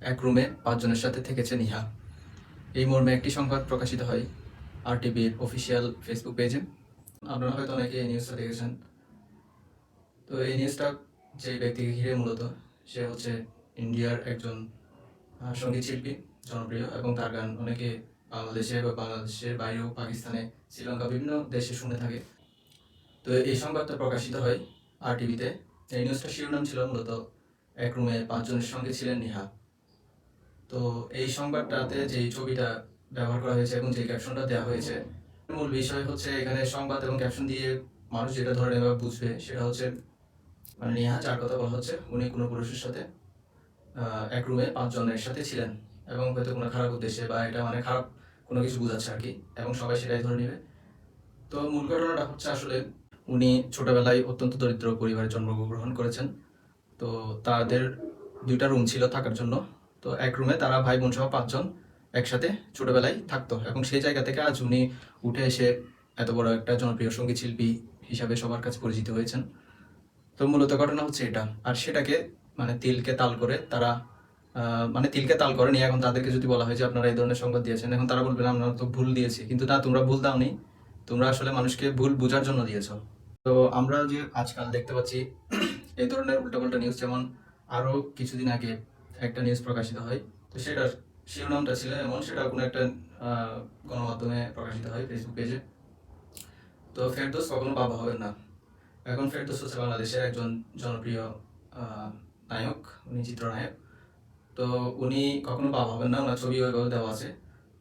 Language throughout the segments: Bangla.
এক রুমে পাঁচজনের সাথে থেকেছে নিহা এই মর্মে একটি সংবাদ প্রকাশিত হয় আর টিভির অফিসিয়াল ফেসবুক পেজে আপনারা হয়তো অনেকে এই নিউজটা দেখেছেন। তো এই নিউজটা যে ব্যক্তিকে ঘিরে মূলত, সে হচ্ছে ইন্ডিয়ার একজন সংগীত শিল্পী, জনপ্রিয়, এবং তার গান অনেকে বাংলাদেশে বা বাংলাদেশের বাইরেও পাকিস্তানে, শ্রীলঙ্কা বিভিন্ন দেশে শুনে থাকে। তো এই সংবাদটা প্রকাশিত হয় আর টিভিতে এই নিউজটা শিরোনাম ছিল মূলত, এক রুমে পাঁচজনের সঙ্গে ছিলেন নিহা তো এই সংবাদটাতে যে ছবিটা ব্যবহার করা হয়েছে এবং যে ক্যাপশনটা দেওয়া হয়েছে, মূল বিষয় হচ্ছে এখানে সংবাদ এবং ক্যাপশন দিয়ে মানুষ যেটা ধরে নেবে বুঝবে সেটা হচ্ছে মানে নেহা যার কথা বলা হচ্ছে, উনি কোনো পুরুষের সাথে এক রুমে পাঁচজনের সাথে ছিলেন এবং হয়তো কোনো খারাপ উদ্দেশ্যে বা এটা মানে খারাপ কোনো কিছু বোঝাচ্ছে আর কি এবং সবাই সেটাই ধরে নেবে। তো মূল ঘটনাটা হচ্ছে আসলে উনি ছোটবেলায় অত্যন্ত দরিদ্র পরিবারে জন্মগ্রহণ করেছেন। তো তাদের দুইটা রুম ছিল থাকার জন্য। তো এক রুমে তারা ভাই বোন সহ পাঁচজন একসাথে ছোটবেলায় থাকতো। এবং সেই জায়গা থেকে আজ উনি উঠে এসে এত বড় একটা জনপ্রিয় সংগীত শিল্পী হিসাবে সবার কাছে পরিচিত হয়েছেন। তো মূলত ঘটনা হচ্ছে এটা। আর সেটাকে মানে তিলকে তাল করে তারা মানে তিলকে তাল করেনি। এখন তাদেরকে যদি বলা হয় যে আপনারা এই ধরনের সংবাদ দিয়েছেন, এখন তারা বলবেন আমরা তো ভুল দিয়েছি। কিন্তু না, তোমরা ভুল দাওনি। তোমরা আসলে মানুষকে ভুল বোঝার জন্য দিয়েছ। তো আমরা যে আজকাল দেখতে পাচ্ছি, এই ধরনের উল্টাপাল্টা নিউজ যেমন আরও কিছুদিন আগে একটা নিউজ প্রকাশিত হয়। তো সেটার শিরোনামটা ছিল এমন, সেটা কোনো একটা গণমাধ্যমে প্রকাশিত হয় ফেসবুক পেজে তো ফেরদোস কখনো বাবা হবেন না। এখন ফেরদোস হচ্ছে বাংলাদেশের একজন জনপ্রিয় নায়ক, উনি চিত্রনায়ক। তো উনি কখনো বাবা হবেন না, ওনার ছবি ওইভাবে দেওয়া আছে।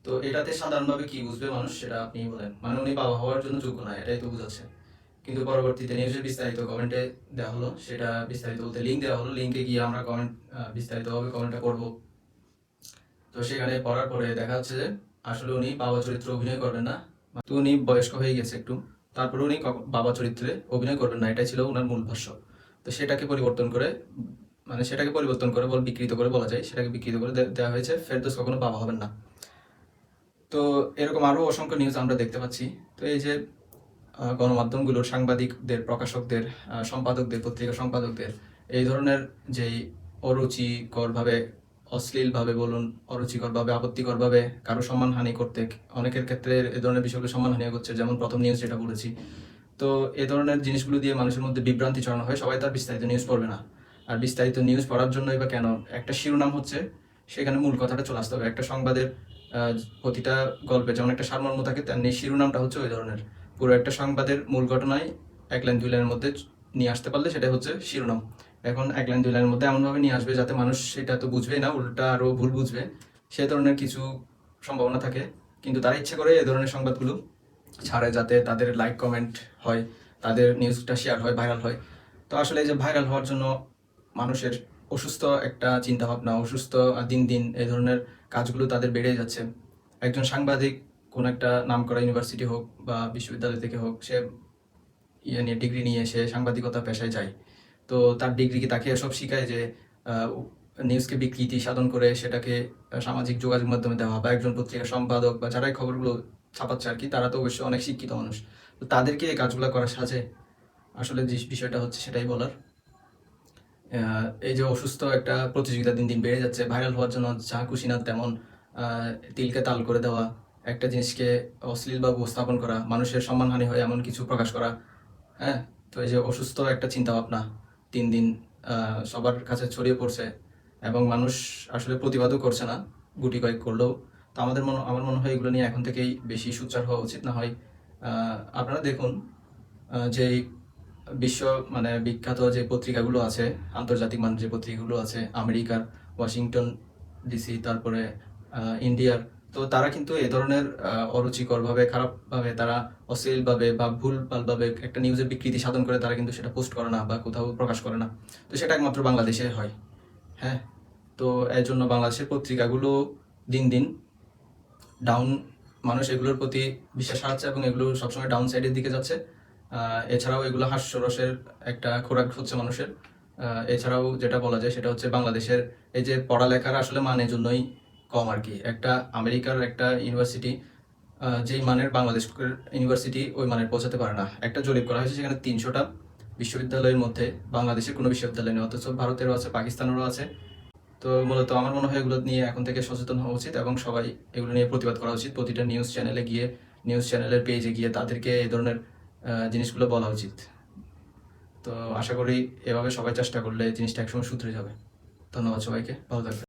তো এটাতে সাধারণভাবে কি বুঝবে মানুষ সেটা আপনি বলেন। মানে উনি বাবা হওয়ার জন্য যোগ্য না, এটাই তো বুঝাচ্ছে। কিন্তু পরবর্তীতে নিউজে বিস্তারিত কমেন্টে দেওয়া হলো। সেটা বিস্তারিত বলতে লিঙ্ক দেওয়া হলো। লিঙ্কে গিয়ে আমরা কমেন্ট বিস্তারিতভাবে কমেন্টটা করব। তো সেখানে পড়ার পরে দেখা যাচ্ছে যে আসলে উনি বাবা চরিত্রে অভিনয় করবেন না। তো উনি বয়স্ক হয়ে গেছে একটু। তারপরে উনি বাবা চরিত্রে অভিনয় করবেন না। এটাই ছিল ওনার মূল ভাষ্য। তো সেটাকে পরিবর্তন করে মানে সেটাকে পরিবর্তন করে বল বিকৃত করে বলা যায়। সেটাকে বিকৃত করে দেওয়া হয়েছে। ফেরদোস কখনো বাবা হবেন না। তো এরকম আরও অসংখ্য নিউজ আমরা দেখতে পাচ্ছি। তো এই যে গণমাধ্যমগুলোর সাংবাদিকদের, প্রকাশকদের সম্পাদকদের, পত্রিকা সম্পাদকদের, এই ধরনের যেই অরুচিকরভাবে, অশ্লীলভাবে বলুন, অরুচিকরভাবে, আপত্তিকরভাবে কারও সম্মানহানি করতে অনেকের ক্ষেত্রে এ ধরনের বিষয়গুলো সম্মানহানি করছে, যেমন প্রথম নিউজ যেটা বলেছি। তো এ ধরনের জিনিসগুলো দিয়ে মানুষের মধ্যে বিভ্রান্তি ছড়ানো হয়, সবাই তার বিস্তারিত নিউজ পড়বে না। আর বিস্তারিত নিউজ পড়ার জন্যই বা কেন? একটা শিরোনাম হচ্ছে, সেখানে মূল কথাটা চলে আসতে হবে। একটা সংবাদের প্রতিটা গল্পে যেমন একটা সারমর্ম থাকে, তেমনি শিরোনামটা হচ্ছে ওই ধরনের। পুরো একটা সংবাদের মূল ঘটনায় এক লাইন, দুই লাইনের মধ্যে নিয়ে আসতে পারলে সেটা হচ্ছে শিরোনাম। এখন এক লাইন, দুই লাইনের মধ্যে এমনভাবে নিয়ে আসবে যাতে মানুষ সেটা তো বুঝবেই না, উল্টা আরও ভুল বুঝবে। সে ধরনের কিছু সম্ভাবনা থাকে, কিন্তু তারা ইচ্ছে করে এ ধরনের সংবাদগুলো ছাড়ে যাতে তাদের লাইক কমেন্ট হয়, তাদের নিউজটা শেয়ার হয় ভাইরাল হয়। তো আসলে এই যে ভাইরাল হওয়ার জন্য মানুষের অসুস্থ একটা চিন্তাভাবনা, অসুস্থ দিন দিন এই ধরনের কাজগুলো তাদের বেড়ে যাচ্ছে। একজন সাংবাদিক কোন একটা নামকরা ইউনিভার্সিটি হোক বা বিশ্ববিদ্যালয় থেকে হোক, সে ইয়ে নিয়ে ডিগ্রি নিয়ে সে সাংবাদিকতা পেশায় যায়। তো তার ডিগ্রি কি তাকে সব শিখায় যে নিউজকে বিকৃতি সাধন করে সেটাকে সামাজিক যোগাযোগ মাধ্যমে দেওয়া বা একজন পত্রিকা সম্পাদক বা যারাই খবরগুলো ছাপাচ্ছে আর কি, তারা তো অবশ্যই অনেক শিক্ষিত মানুষ। তো তাদেরকে এই কাজগুলো করা সাজে আসলে যে বিষয়টা হচ্ছে সেটাই বলার। এই যে অসুস্থ একটা প্রতিযোগিতা দিন দিন বেড়ে যাচ্ছে ভাইরাল হওয়ার জন্য যা খুশি না তেমন তিলকে তাল করে দেওয়া একটা জিনিসকে অশ্লীলভাবে উপস্থাপন করা, মানুষের সম্মানহানি হয় এমন কিছু প্রকাশ করা হ্যাঁ? তো এই যে অসুস্থ একটা চিন্তা ভাবনা তিন দিন সবার কাছে ছড়িয়ে পড়ছে এবং মানুষ আসলে প্রতিবাদও করছে না, গুটি কয়েক করলেও। তো আমাদের মনে, আমার মনে হয় এগুলো নিয়ে এখন থেকেই বেশি সোচ্চার হওয়া উচিত না হয়। আপনারা দেখুন যে বিশ্ব মানে বিখ্যাত যে পত্রিকাগুলো আছে, আন্তর্জাতিক মানের যে পত্রিকাগুলো আছে, আমেরিকার, ওয়াশিংটন ডিসি, তারপরে ইন্ডিয়ার তো তারা কিন্তু এ ধরনের অরুচিকরভাবে, খারাপভাবে, তারা অশ্লীলভাবে বা ভুলভালভাবে একটা নিউজের বিকৃতি সাধন করে তারা কিন্তু সেটা পোস্ট করে না বা কোথাও প্রকাশ করে না। তো সেটা একমাত্র বাংলাদেশে হয়। হ্যাঁ? তো এর জন্য বাংলাদেশের পত্রিকাগুলো দিন দিন ডাউন মানুষ এগুলোর প্রতি বিশ্বাস হারাচ্ছে এবং এগুলো সবসময় ডাউন সাইডের দিকে যাচ্ছে। এছাড়াও এগুলো হাস্যরসের একটা খোরাক হচ্ছে মানুষের। এছাড়াও যেটা বলা যায় সেটা হচ্ছে বাংলাদেশের এই যে পড়ালেখার আসলে মান এই জন্যই কম আর কি। একটা আমেরিকার একটা ইউনিভার্সিটি যেই মানের বাংলাদেশ ইউনিভার্সিটি ওই মানের পৌঁছাতে পারে না। একটা জরিপ করা হয়েছে সেখানে তিনশোটা বিশ্ববিদ্যালয়ের মধ্যে বাংলাদেশের কোনো বিশ্ববিদ্যালয় নেই, অথচ ভারতেরও আছে, পাকিস্তানেরও আছে। তো মূলত আমার মনে হয় এগুলো নিয়ে এখন থেকে সচেতন হওয়া উচিত এবং সবাই এগুলো নিয়ে প্রতিবাদ করা উচিত। প্রতিটা নিউজ চ্যানেলে গিয়ে নিউজ চ্যানেলের পেজে গিয়ে তাদেরকে এই ধরনের জিনিসগুলো বলা উচিত। তো আশা করি এভাবে সবাই চেষ্টা করলে জিনিসটা একসময় শুধরে যাবে। ধন্যবাদ সবাইকে। ভালো থাকবেন।